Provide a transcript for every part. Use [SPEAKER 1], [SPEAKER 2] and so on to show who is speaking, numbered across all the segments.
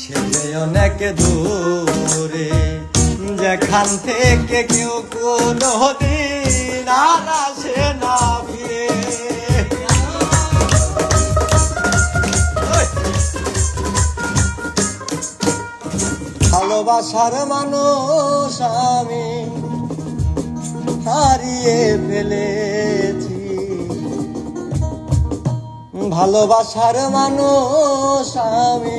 [SPEAKER 1] সে যে অনেক দূরে, যেখান থেকে কেউ কোনো দিন আর আসে না ফিরে। ভালোবাসার মানুষ আমি হারিয়ে ফেলেছি। ভালোবাসার মানুষ আমি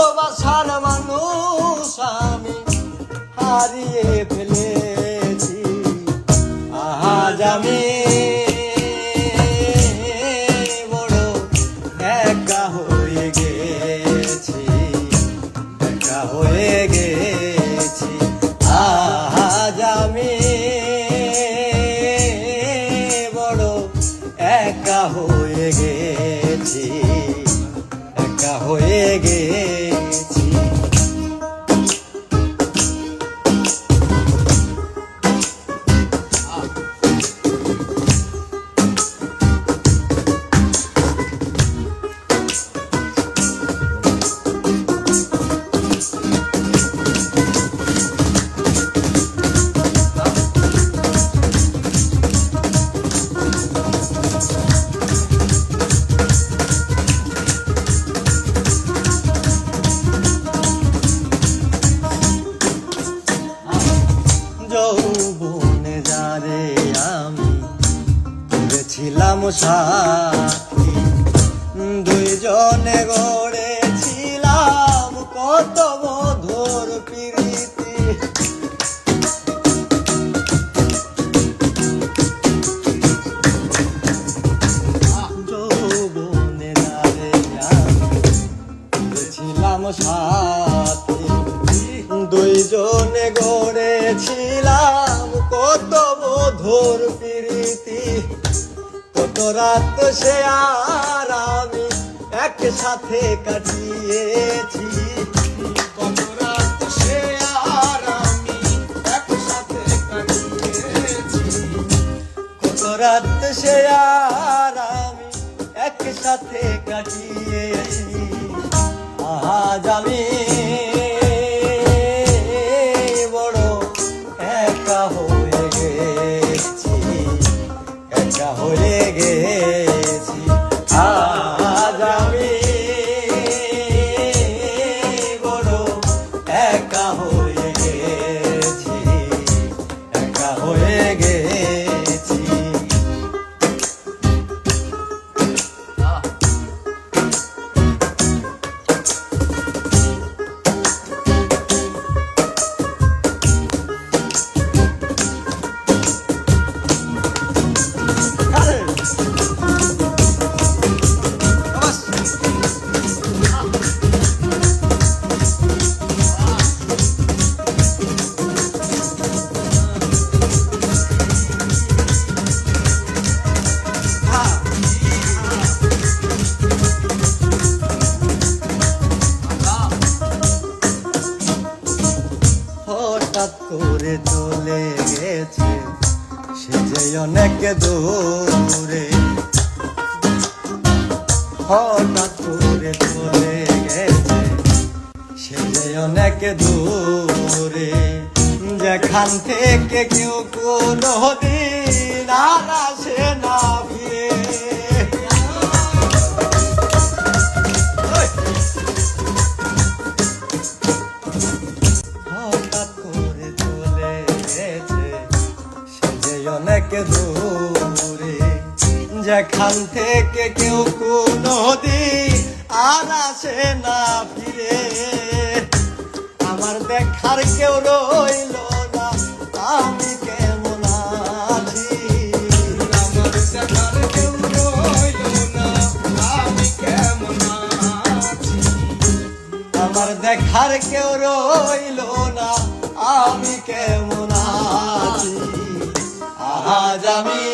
[SPEAKER 1] ভালোবাসার মানুষ আমি হারিয়ে যৌবনে যারে আমি করেছিলাম সাথী দুইজনে গড়েছিলাম কত গড়েছিলাম কত মধুর প্রীতি। কত রাত সে আর আমি একসাথে কাটিয়েছি। কত রাত সে আর আমি একসাথে কাটিয়েছি। কত রাত একসাথে কাটিয়েছি। গেছে সে যে অনেক দূরে। হঠাৎ করে চলে গেছে, সে যে অনেক দূরে। যেখান থেকে কেউ কোনো দিন আর আসে না। অনেক দূরে। যেখান থেকে কেউ কোনো আর আসে না ফিরে। আমার দেখার কেউ রইল
[SPEAKER 2] দেখার কেউ রইল না, আমি কেমন
[SPEAKER 1] দেখার কেউ রইল না আমি কেমন আজ আমি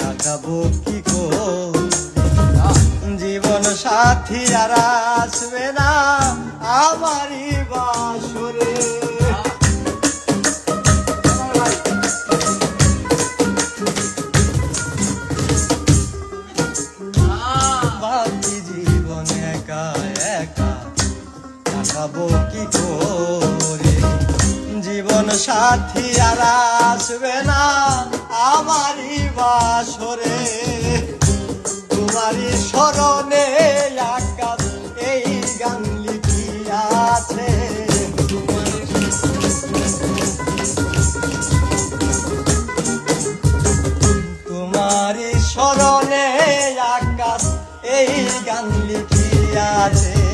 [SPEAKER 1] কাটাবো কি করে? জীবন সাথী আর আসবে কাটাবো কি করে? জীবন সাথী আর আসবে না আমারই বাসরে। তোমারই স্মরণে আকাশ এই গান লিখিয়াছে। তোমারই স্মরণে আকাশ এই গান লিখিয়াছে।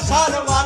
[SPEAKER 1] ভালোবাসার